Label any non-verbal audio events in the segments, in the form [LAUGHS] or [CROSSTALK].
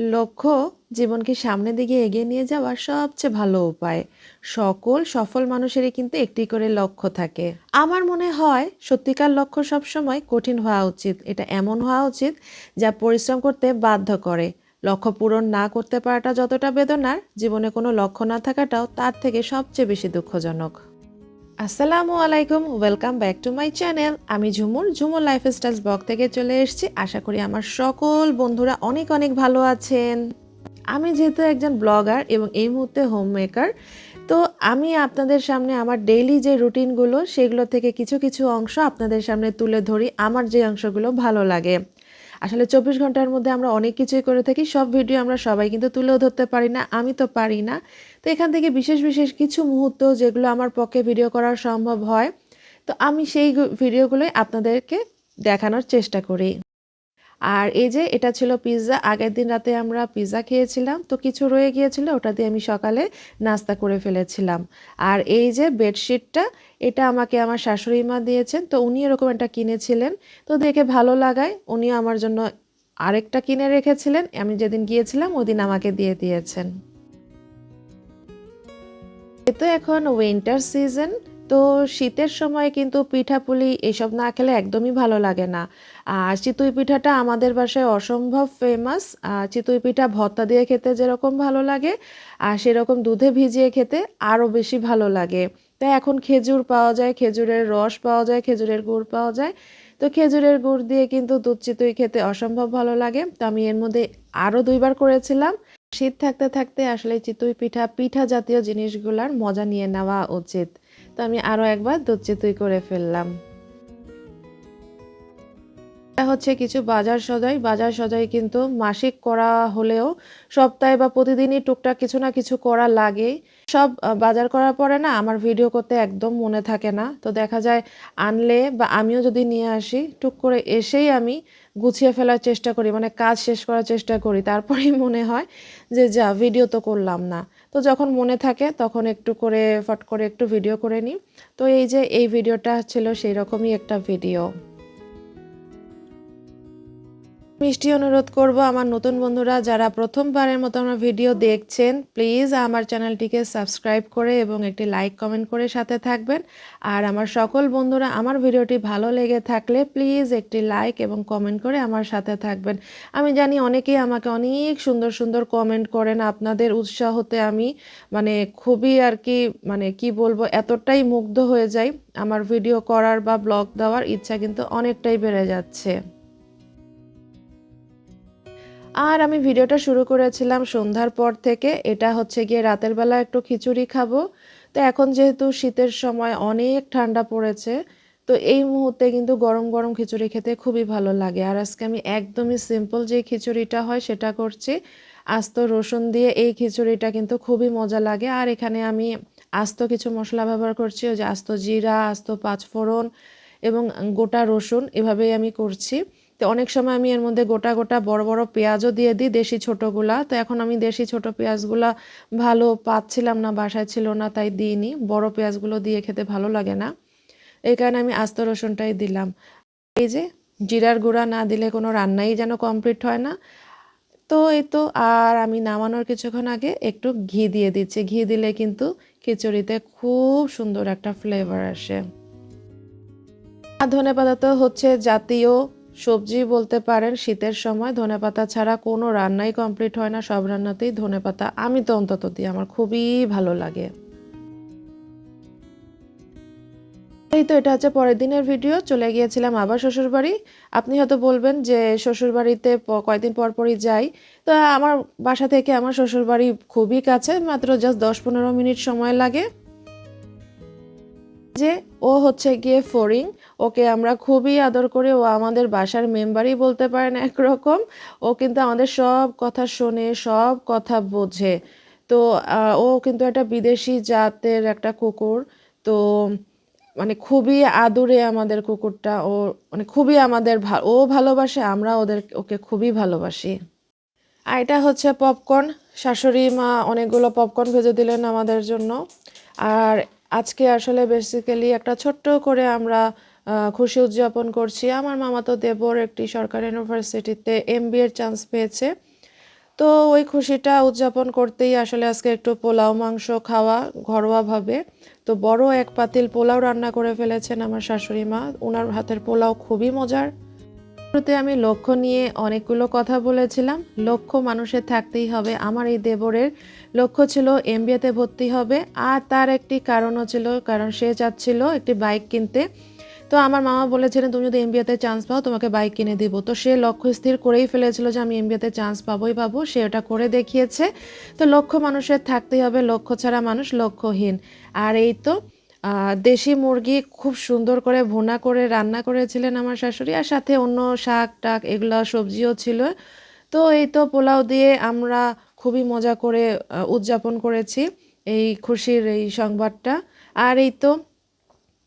লক্ষ্য জীবনকে সামনের দিকে এগিয়ে নিয়ে যাওয়ার সবচেয়ে ভালো উপায়। সকল সফল মানুষেরই কিন্তু একটি করে লক্ষ্য থাকে। আমার মনে হয় সত্যিকার লক্ষ্য সবসময় কঠিন হওয়া উচিত। এটা এমন হওয়া উচিত যা পরিশ্রম করতে বাধ্য করে। লক্ষ্য পূরণ না করতে পারাটা যতটা বেদনার, জীবনে কোনো লক্ষ্য না থাকাটাও তার থেকে সবচেয়ে বেশি দুঃখজনক। আসসালামু আলাইকুম welcome back to my channel আমি ঝুমুর ঝুমুর লাইফস্টাইল ব্লগ থেকে চলে এসেছি। আশা করি আমার সকল বন্ধুরা অনেক অনেক ভালো আছেন। আমি যেহেতু একজন ব্লগার এবং এই মুহূর্তে হোম মেকার তো আমি আপনাদের সামনে আমার ডেইলি যে রুটিনগুলো সেগুলো থেকে কিছু কিছু অংশ আপনাদের সামনে তুলে ধরি। আমার যে অংশগুলো ভালো লাগে। আসলে চব্বিশ ঘণ্টার মধ্যে আমরা অনেক কিছুই করে থাকি, সব ভিডিও আমরা সবাই কিন্তু তুলেও ধরতে পারি না, আমি তো পারি না। তো এখান থেকে বিশেষ বিশেষ কিছু মুহূর্ত যেগুলো আমার পক্ষে ভিডিও করা সম্ভব হয়, তো আমি সেই ভিডিওগুলোই আপনাদেরকে দেখানোর চেষ্টা করি। আর এই যে এটা ছিল পিৎজা আগের দিন রাতে আমরা পিৎজা খেয়েছিলাম, তো কিছু রয়ে গিয়েছিল, ওটা দিয়ে আমি সকালে নাস্তা করে ফেলেছিলাম। আর এই যে বেডশিটটা এটা আমাকে আমার শাশুড়ি মা দিয়েছেন, তো উনি এরকম একটা কিনেছিলেন, তো দেখে ভালো লাগায় উনি আমার জন্য আরেকটা কিনে রেখেছিলেন, আমি যেদিন গিয়েছিলাম ওদিন আমাকে দিয়ে দিয়েছেন। এ তো এখন উইন্টার সিজন তো শীতের সময় কিন্তু পিঠাপুলি এসব না খেলে একদমই ভালো লাগে না। আর চিতই পিঠাটা আমাদের বাসায় অসম্ভব ফেমাস চিতই পিঠা ভর্তা দিয়ে খেতে যেরকম ভালো লাগে, আর সেরকম দুধে ভিজিয়ে খেতে আরও বেশি ভালো লাগে। তাই এখন খেজুর পাওয়া যায়, খেজুরের রস পাওয়া যায়, খেজুরের গুড় পাওয়া যায়। তো খেজুরের গুড় দিয়ে কিন্তু দুধ চিতই খেতে অসম্ভব ভালো লাগে। তো আমি এর মধ্যে আরও দুইবার করেছিলাম। শীত থাকতে থাকতে আসলে চিতই পিঠা পিঠা জাতীয় জিনিসগুলার মজা নিয়ে নেওয়া উচিত। আমি আরও একবার দুধ তুই করে ফেললাম। হচ্ছে কিছু বাজার সদাই বাজার সদাই কিন্তু মাসিক করা হলেও সপ্তাহে বা প্রতিদিনই টুকটাক কিছু না কিছু করা লাগে। সব বাজার করার পরে না আমার ভিডিও করতে একদম মনে থাকে না। তো দেখা যায় আনলে বা আমিও যদি নিয়ে আসি, টুক করে এসেই আমি গুছিয়ে ফেলার চেষ্টা করি মানে কাজ শেষ করার চেষ্টা করি। তারপরেই [LAUGHS] মনে হয় যে, যা, ভিডিও তো করলাম না। তো যখন মনে থাকে তখন একটু করে, ফট করে একটু ভিডিও করে নিই। তো এই যে, এই ভিডিওটা ছিল সেই রকমই একটা ভিডিও। মিষ্টি অনুরোধ করব আমার নতুন বন্ধুরা, যারা প্রথমবারের মতো আমার ভিডিও দেখছেন প্লিজ আমার চ্যানেলটিকে সাবস্ক্রাইব করে এবং একটি লাইক কমেন্ট করে সাথে থাকবেন। আর আমার সকল বন্ধুরা, আমার ভিডিওটি ভালো লেগে থাকলে প্লিজ একটি লাইক এবং কমেন্ট করে আমার সাথে থাকবেন। আমি জানি অনেকেই আমাকে অনেক সুন্দর সুন্দর কমেন্ট করেন, আপনাদের উৎসাহতে আমি মানে খুবই আর কি মানে কি বলব, এতটাই মুগ্ধ হয়ে যাই। আমার ভিডিও করার বা ব্লগ দেওয়ার ইচ্ছা কিন্তু অনেকটাই বেড়ে যাচ্ছে। আর আমি ভিডিওটা শুরু করেছিলাম সন্ধ্যার পর থেকে। এটা হচ্ছে গিয়ে রাতের বেলা একটু খিচুড়ি খাব। তো এখন যেহেতু শীতের সময় অনেক ঠান্ডা পড়েছে, তো এই মুহূর্তে কিন্তু গরম গরম খিচুড়ি খেতে খুবই ভালো লাগে। আর আজকে আমি একদমই সিম্পল যে খিচুড়িটা হয় সেটা করছি। আস্ত রসুন দিয়ে এই খিচুড়িটা কিন্তু খুবই মজা লাগে। আর এখানে আমি আস্ত কিছু মশলা ব্যবহার করছি, ওই যে আস্ত জিরা, আস্ত পাঁচফোড়ন এবং গোটা রসুন এভাবেই আমি করছি। তো অনেক সময় আমি এর মধ্যে গোটা গোটা বড় বড় পেঁয়াজও দিয়ে দিই দেশি ছোটোগুলা। তো এখন আমি দেশি ছোট পেঁয়াজগুলা ভালো পাচ্ছিলাম না, বাসায় ছিল না, তাই দিইনি। বড় পেঁয়াজগুলো দিয়ে খেতে ভালো লাগে না। এই কারণে আমি আস্ত রসুনটাই দিলাম। এই যে জিরার গুঁড়া না দিলে কোনো রান্নাই যেন কমপ্লিট হয় না। তো এই তো, আর আমি নামানোর কিছুক্ষণ আগে একটু ঘি দিয়ে দিচ্ছি। ঘি দিলে কিন্তু খিচুড়িতে খুব সুন্দর একটা ফ্লেভার আসে। ধনে পাতা তো হচ্ছে জাতীয় সবজি বলতে পারেন, শীতের সময় ধনেপাতা ছাড়া কোনো রান্নাই কমপ্লিট হয় না। সব রান্নাতেই ধনেপাতা আমি তো অন্তত দিই, আমার খুবই ভালো লাগে। এই তো, এটা হচ্ছে পরের দিনের ভিডিও। চলে গিয়েছিলাম আবার শ্বশুরবাড়ি। আপনি হয়তো বলবেন যে শ্বশুরবাড়িতে কয়েকদিন পর পরই যাই। তো আমার বাসা থেকে আমার শ্বশুরবাড়ি খুবই কাছে, মাত্র জাস্ট দশ পনেরো মিনিট সময় লাগে। যে ও হচ্ছে গিয়ে ফরিং ওকে আমরা খুবই আদর করি, ও আমাদের বাসার মেম্বারই বলতে পারেন একরকম, ও কিন্তু আমাদের সব কথা শোনে, সব কথা বোঝে। তো ও কিন্তু একটা বিদেশি জাতের একটা কুকুর, তো মানে খুবই আদরে আমাদের কুকুরটা, ও মানে খুবই আমাদের ও ভালোবাসে, আমরা ওদের, ওকে খুবই ভালোবাসি। আর এটা হচ্ছে পপকর্ন, শাশুড়ি মা অনেকগুলো পপকর্ন ভেজে দিলেন আমাদের জন্য। আর আজকে আসলে বেসিক্যালি একটা ছোট্ট করে আমরা খুশি উদযাপন করছি। আমার মামা তো দেবর একটি সরকারি ইউনিভার্সিটিতে এম এর চান্স পেয়েছে। তো ওই খুশিটা উদযাপন করতেই আসলে আজকে একটু পোলাও, মাংস খাওয়া ঘরোয়াভাবে। তো বড় এক পাতিল পোলাও রান্না করে ফেলেছেন আমার শাশুড়ি মা। ওনার হাতের পোলাও খুবই মজার। শুরুতে আমি লক্ষ্য নিয়ে অনেকগুলো কথা বলেছিলাম। লক্ষ্য মানুষের থাকতেই হবে। আমার এই দেবরের লক্ষ্য ছিল এমবিএতে ভর্তি হবে। আর তার একটি কারণও ছিল, কারণ সে চাচ্ছিল একটি বাইক কিনতে। তো আমার মামা বলেছিলেন, তুমি যদি এমবিএতে চান্স পাও, তোমাকে বাইক কিনে দিব। তো সে লক্ষ্য স্থির করেই ফেলেছিল যে, আমি এমবিএতে চান্স পাবোই পাবো। সে ওটা করে দেখিয়েছে। তো লক্ষ্য মানুষের থাকতেই হবে। লক্ষ্য ছাড়া মানুষ লক্ষ্যহীন। আর এই তো দেশি মুরগি খুব সুন্দর করে ভুনা করে রান্না করেছিলেন আমার শাশুড়ি, আর সাথে অন্য শাক টাক এগুলো সবজিও ছিল। তো এই তো পোলাও দিয়ে আমরা খুবই মজা করে উদযাপন করেছি এই খুশির এই সংবাদটা। আর এই তো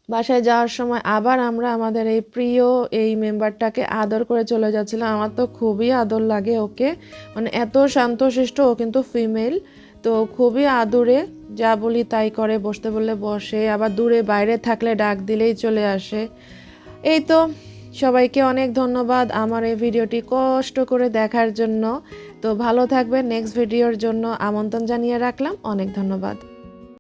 বাসায় যাওয়ার সময় আবার আমরা আমাদের এই প্রিয় এই মেম্বারটাকে আদর করে চলে যাচ্ছিলাম। আমার তো খুবই আদর লাগে ওকে। মানে এত শান্তশিষ্ট ও কিন্তু ফিমেল। তো খুবই আদুরে, যা বলি তাই করে, বসতে বললে বসে, আবার দূরে বাইরে থাকলে ডাক দিলেই চলে আসে। এই তো, সবাইকে অনেক ধন্যবাদ আমার এই ভিডিওটি কষ্ট করে দেখার জন্য। তো ভালো থাকবে নেক্সট ভিডিওর জন্য আমন্ত্রণ জানিয়ে রাখলাম, অনেক ধন্যবাদ।